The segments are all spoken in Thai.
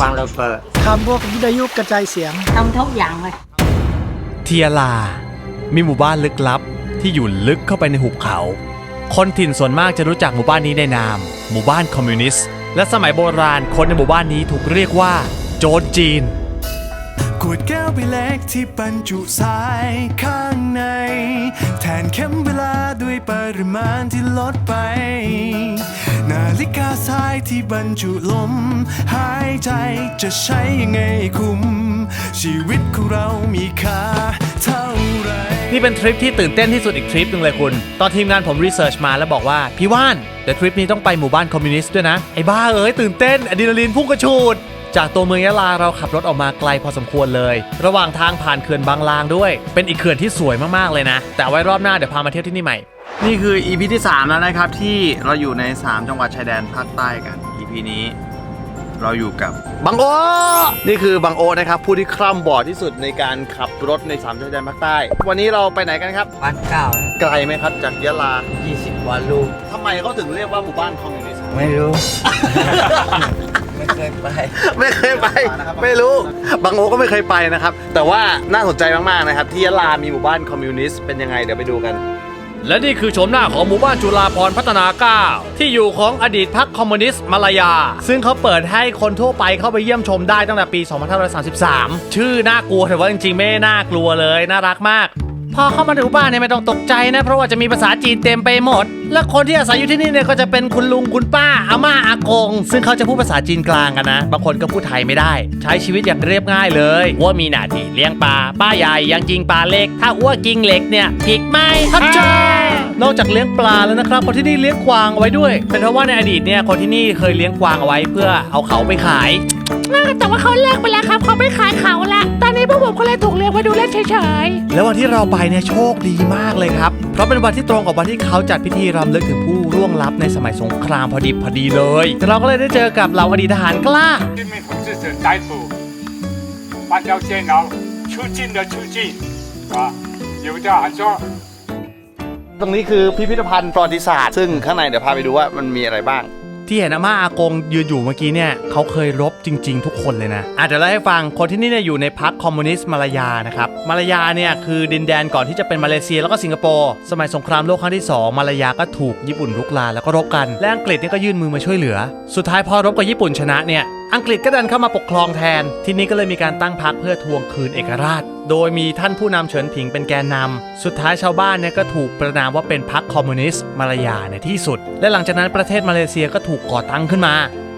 วางระเบิดทำพวกวิทยุกระจายเสียง ทำทุกอย่างเลย เทียลา มีหมู่บ้านลึกลับที่อยู่ลึกเข้าไปในหุบเขา คนถิ่นส่วนมากจะรู้จักหมู่บ้านนี้ในนาม หมู่บ้านคอมมิวนิสต์ และสมัยโบราณคนในหมู่บ้านนี้ถูกเรียกว่า โจรจีน ขวดแก้วใบเล็กที่บรรจุสายข้างใน แทนเข็มเวลาด้วยปริมาณที่ลดไปนา ฬิกาทรายที่บรรจุลม หายใจจะใช้ยังไงคุ้ม ชีวิตของเรามีค่าเท่าไรนี่เป็นทริปที่ตื่นเต้นที่สุดอีกทริปหนึ่งเลยคุณ ตอนทีมงานผมรีเสิร์ชมาแล้วบอกว่า พี่ว่านเดี๋ยวทริปนี้ต้องไปหมู่บ้านคอมมิวนิสต์ด้วยนะ ไอ้บ้าเอ้ยตื่นเต้นอะดรีนาลีนพุ่งกระชูด จากตัวเมืองยะลาเราขับรถออกมาไกลพอสมควรเลย ระหว่างทางผ่านเขื่อนบางลางด้วย เป็นอีกเขื่อนที่สวยมากๆเลยนะ แต่เอาไว้รอบหน้าเดี๋ยวพามาเที่ยวที่นี่ใหม่ นี่คือ EP ที่ 3 แล้วนะครับ ที่เราอยู่ใน 3 จังหวัดชายแดนภาคใต้กัน EP นี้ เราอยู่กับบังโอ นี่คือบังโอนะครับผู้ที่คร่ำบอดที่สุดในการขับรถใน3ชายแดนภาคใต้ วันนี้เราไปไหนกันครับ บ้านเก้าไกลไหมครับจากยะลายี่สิบกว่าลูกทำไมเขาถึงเรียกว่าหมู่บ้านคอมมิวนิสต์ ไม่รู้ ไม่เคยไป ไม่เคยไป ไม่รู้ บางโอก็ไม่เคยไปนะครับ แต่ว่าน่าสนใจมากๆนะครับ ที่ยะลามีหมู่บ้านคอมมิวนิสต์เป็นยังไงเดี๋ยวไปดูกัน และนี่คือโฉมหน้าของหมู่บ้านจุฬาพรณ์พัฒนา9ที่อยู่ของอดีตพรรคคอมมิวนิสต์มาลายา ซึ่งเขาเปิดให้คนทั่วไปเข้าไปเยี่ยมชมได้ตั้งแต่ปี 2533 ชื่อน่ากลัวแต่ว่าจริงๆ ไม่น่ากลัวเลย น่ารักมาก พอเข้ามาถึงบ้านเนี่ยไม่ต้องตกใจนะ เพราะว่าจะมีภาษาจีนเต็มไปหมด และคนที่อาศัยอยู่ที่นี่เนี่ยก็จะเป็นคุณลุงคุณป้าอาม่าอากง ซึ่งเขาจะพูดภาษาจีนกลางกันนะ บางคนก็พูดไทยไม่ได้ ใช้ชีวิตอย่างเรียบง่ายเลยว่ามีหน้าที่เลี้ยงปลาป้าใหญ่ยังจริงปลาเล็ก ถ้าอ้วกิงเหล็กเนี่ยผิดไหมฮัจจา นอกจากเลี้ยงปลาแล้วนะครับคนที่นี่เลี้ยงกวางเอาไว้ด้วย เป็นเพราะว่าในอดีตเนี่ยคนที่นี่เคยเลี้ยงกวางเอาไว้เพื่อเอาเขาไปขาย แต่ว่าเขาเลิกไปแล้วครับ เขาไม่ขายเขาละ ตอนนี้พวกผมก็เลยถูกเลี้ยงไว้ดูเล่นเฉย แล้ววันที่เราไปเนี่ยโชคดีมากเลยครับ เพราะเป็นวันที่ตรงกับวันที่เขาจัดพิธีรำลึกถึงผู้ร่วงลับในสมัยสงครามพอดีพอดีเลยเราก็เลยได้เจอกับเหล่าอดีตทหารกล้า 对面统治者逮捕，搬交监牢，出境的出境，啊，有的喊说 ตรงนี้คือพิพิธภัณฑ์ประวัติศาสตร์ซึ่งข้างในเดี๋ยวพาไปดูว่ามันมีอะไรบ้าง ที่เห็นอาม่าอากงยืนอยู่เมื่อกี้เนี่ยเขาเคยรบจริง ๆ ทุกคนเลยนะอาจจะเล่าให้ฟังคนที่นี่เนี่ยอยู่ในพรรคคอมมิวนิสต์มาลายานะครับมาลายาเนี่ยคือดินแดนก่อนที่จะเป็นมาเลเซียแล้วก็สิงคโปร์สมัยสงครามโลกครั้งที่2มาลายาก็ถูกญี่ปุ่นรุกรานแล้วก็รบกันและอังกฤษเนี่ยก็ยื่นมือมาช่วยเหลือ สุดท้ายพอรบกับญี่ปุ่นชนะเนี่ย อังกฤษก็ดันเข้ามาปกครองแทน ที่นี่ก็เลยมีการตั้งพรรคเพื่อทวงคืนเอกราช โดยมีท่านผู้นำเฉินผิงเป็นแกนนำสุดท้ายชาวบ้านเนี่ยก็ถูกประนามว่าเป็นพรรคคอมมิวนิสต์มาลายาในที่สุด และหลังจากนั้นประเทศมาเลเซียก็ถูกก่อตั้งขึ้นมา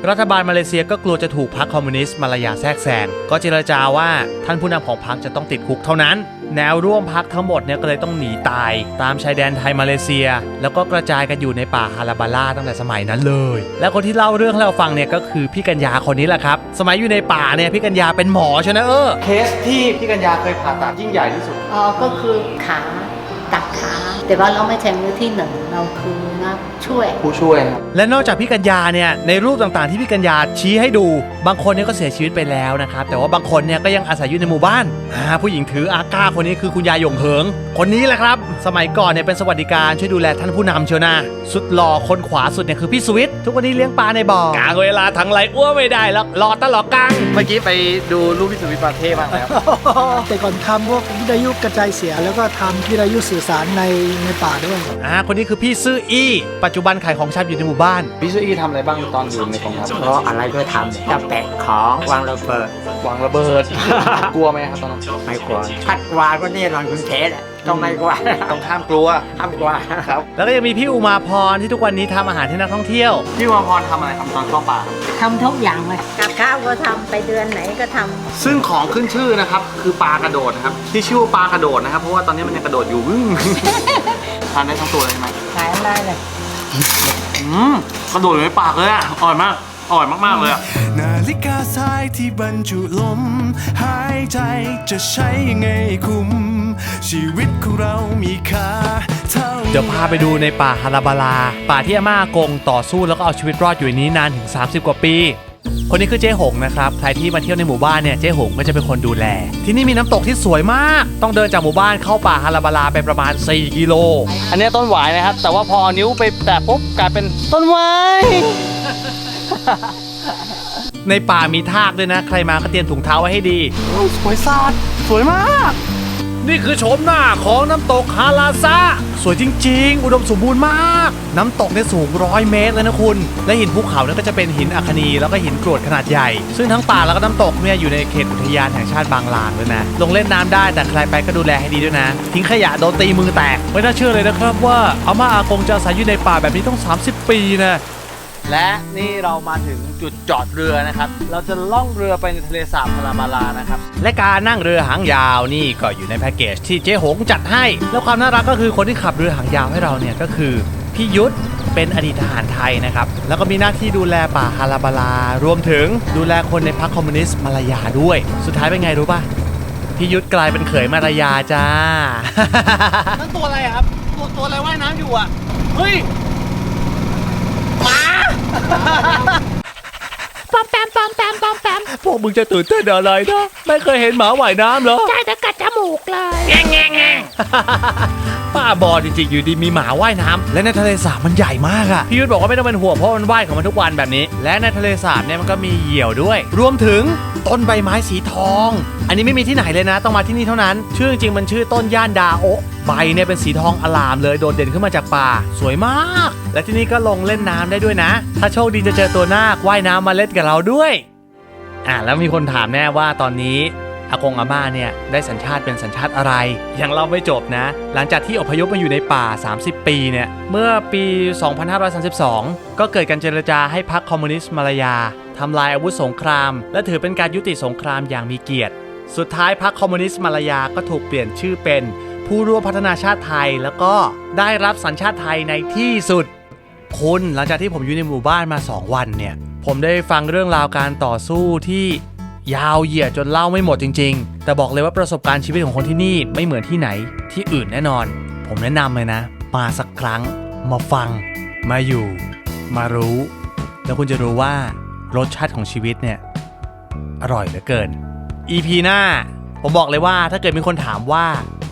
รัฐบาลมาเลเซียก็กลัวจะถูกพรรคคอมมิวนิสต์มาลายาแทรกแซงก็เจรจาว่าท่านผู้นำของพรรคจะต้องติดคุกเท่านั้น แนวร่วมพรรคทั้งหมดเนี่ยก็เลยต้องหนีตาย ตามชายแดนไทยมาเลเซีย แล้วก็กระจายกันอยู่ในป่าฮาราบาล่าตั้งแต่สมัยนั้นเลย และคนที่เล่าเรื่องให้เราฟังเนี่ยก็คือพี่กัญญาคนนี้แหละครับ สมัยอยู่ในป่าเนี่ยพี่กัญญาเป็นหมอใช่ไหมเออเคสที่พี่กัญญาเคยผ่าตัดยิ่งใหญ่ที่สุด อ๋อก็คือขา ตัดขาแต่ว่าเราไม่ใช่มือที่หนึ่งเราคือนักช่วย ผู้ช่วยครับ และนอกจากพี่กัญญาเนี่ยในรูปต่างๆที่พี่กัญญาชี้ให้ดู บางคนเนี่ยก็เสียชีวิตไปแล้วนะครับแต่ว่าบางคนเนี่ยก็ยังอาศัยอยู่ในหมู่บ้านอ่าผู้หญิงถืออาก้าคนนี้คือคุณยายหยงเหิง คนนี้แหละครับ สมัยก่อนเนี่ยเป็นสวัสดิการช่วยดูแลท่านผู้นำเชียวนะสุดหล่อคนขวาสุดเนี่ยคือพี่สวิตทุกวันนี้เลี้ยงปลาในบ่อกลางเวลาทั้งไรอ้วไม่ได้แล้วรอตลอดกลาง เมื่อกี้ไปดูรูปพี่สุวิทย์ปาเท่มากแล้ว แต่ก่อนทำพวกวิทยุกระจายเสียงแล้วก็ทำวิทยุสื่อสารในในป่าด้วย อ่าคนนี้คือพี่ซื่ออี้ปัจจุบันขายของชำอยู่ในหมู่บ้าน พี่สุอี้ทำอะไรบ้างตอนอยู่ในกองทัพเพราะอะไรก็ทำจะแปะของวางระเบิดวางระเบิด กลัวไหมครับตอนนั้นไม่กลัวทัดวางก็นี่รอนคุณเทสอะ ต้องไม่กลัวต้องห้ามกลัวห้ามกลัวครับ แล้วก็ยังมีพี่อุมาพรที่ทุกวันนี้ทำอาหารให้นักท่องเที่ยว พี่วาพรทำอะไรครับตอนเข้าป่าครับทำทุกอย่างเลยๆกับข้าวก็ทำไปเดือนไหนก็ทำซึ่งของขึ้นชื่อนะครับ คือปลากระโดดนะครับ ที่ชื่อว่าปลากระโดดนะครับ เพราะว่าตอนนี้มันยังกระโดดอยู่วึ่งทานได้ทั้งตัวเลยไหมขายได้เลย อืมกระโดดอยู่ในปากเลยอะอร่อยมากอร่อยมากๆเลยอะนาฬิกาทรายที่บรรจุลม หายใจจะใช้ยังไงให้คุ้ม ชีวิตของเรามีค่าเท่าเดี๋ยวพาไปดูในป่าฮาราบาลา ป่าที่อาม่าอากงต่อสู้แล้วก็เอาชีวิตรอดอยู่ในนี้นานถึง 30 กว่าปี คนนี้คือเจ๊หงนะครับ ใครที่มาเที่ยวในหมู่บ้านเนี่ย เจ๊หงก็จะเป็นคนดูแล ที่นี่มีน้ำตกที่สวยมาก ต้องเดินจากหมู่บ้านเข้าป่าฮาราบาลาไปประมาณ 4 กิโล อันนี้ต้นหวายนะครับ แต่ว่าพอเอานิ้วไปแตะปุ๊บกลายเป็นต้นไม้ในป่ามีทากด้วยนะ ใครมาก็เตรียมถุงเท้าไว้ให้ดี สวยสัดสวยมาก นี่คือโฉมหน้าของน้ำตกฮาราซะสวยจริง ๆ อุดมสมบูรณ์มาก น้ำตกเนี่ยสูงร้อยเมตรเลยนะคุณ และหินภูเขาเนี่ยก็จะเป็นหินอัคนีแล้วก็หินกรวดขนาดใหญ่ ซึ่งทั้งป่าแล้วก็น้ำตกเนี่ยอยู่ในเขตอุทยานแห่งชาติบางลางด้วยนะ ลงเล่นน้ำได้แต่ใครไปก็ดูแลให้ดีด้วยนะ ทิ้งขยะโดนตีมือแตก ไม่น่าเชื่อเลยนะครับว่าอาม่าอากงจะอาศัยอยู่ในป่าแบบนี้ต้อง 30 ปีนะ และนี่เรามาถึงจุดจอดเรือนะครับ เราจะล่องเรือไปในทะเลสาบพารามาลานะครับ และการนั่งเรือหางยาวนี่ก็อยู่ในแพ็กเกจที่เจ๊หงจัดให้ แล้วความน่ารักก็คือคนที่ขับเรือหางยาวให้เราเนี่ยก็คือพี่ยุทธเป็นอดีตทหารไทยนะครับ แล้วก็มีหน้าที่ดูแลป่าฮาราบาลา รวมถึงดูแลคนในพรรคคอมมิวนิสต์มาลายาด้วย สุดท้ายเป็นไงรู้ป่ะพี่ยุทธกลายเป็นเขยมาลายาจ้า นั่นตัวอะไรอะครับ ตัวตัวอะไรว่ายน้ำอยู่อะ เฮ้ย ปอมแปมปอมแปมปอมแปมพวกมึงจะตื่นเต้นอะไรนะ ไม่เคยเห็นหมาว่ายน้ำเหรอ ใช่แต่กัดจมู กเลย ป้าบอจริงๆอยู่ดีมีหมาว่ายน้ำและในทะเลสาบมันใหญ่มากอะพี่ยุทธบอกว่าไม่ต้องเป็นห่วงเพราะมันว่ายของมันทุกวันแบบนี้ และในทะเลสาบเนี่ยมันก็มีเหยี่ยวด้วย รวมถึงต้นใบไม้สีทอง อันนี้ไม่มีที่ไหนเลยนะ ต้องมาที่นี่เท่านั้น ชื่อจริงๆมันชื่อต้นย่านดาโอะใบเนี่ยเป็นสีทองอลามเลยโดดเด่นขึ้นมาจากป่า สวยมาก และที่นี่ก็ลงเล่นน้ำได้ด้วยนะ ถ้าโชคดีจะเจอตัวนาคว่ายน้ำมาเล่นกับเราด้วย อะแล้วมีคนถามแน่ว่าตอนนี้ อากงอาม่าเนี่ยได้สัญชาติเป็นสัญชาติอะไร ยังเล่าไม่จบนะ หลังจากที่อพยพมาอยู่ในป่า 30 ปีเนี่ย เมื่อปี 2532 ก็เกิดการเจรจาให้พรรคคอมมิวนิสต์มาลายาทำลายอาวุธสงคราม และถือเป็นการยุติสงครามอย่างมีเกียรติ สุดท้ายพรรคคอมมิวนิสต์มาลายาก็ถูกเปลี่ยนชื่อเป็น ผู้ร่วมพัฒนาชาติไทย แล้วก็ได้รับสัญชาติไทยในที่สุดคุณหลังจากที่ผมอยู่ในหมู่บ้านมา 2 วันเนี่ย ผมได้ฟังเรื่องราวการต่อสู้ที่ ยาวเหยียดจนเล่าไม่หมดจริง ๆ แต่บอกเลยว่าประสบการณ์ชีวิตของคนที่นี่ไม่เหมือนที่ไหนที่อื่นแน่นอน ผมแนะนำเลยนะ มาสักครั้ง มาฟัง มาอยู่ มารู้ แล้วคุณจะรู้ว่ารสชาติของชีวิตเนี่ย อร่อยเหลือเกิน EP หน้า ผมบอกเลยว่าถ้าเกิดมีคนถามว่า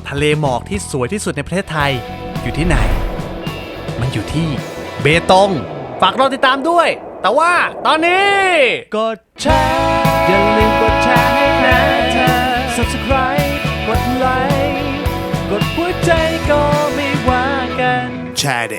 ทะเลหมอกที่สวยที่สุดในประเทศไทย อยู่ที่ไหน มันอยู่ที่เบตง ฝากรอติดตามด้วย แต่ว่าตอนนี้กดแชร์ อย่าลืมกดแชร์ให้นะเธอ subscribe กดไลค์กดหัวใจก็ไม่ว่ากัน แชร์เด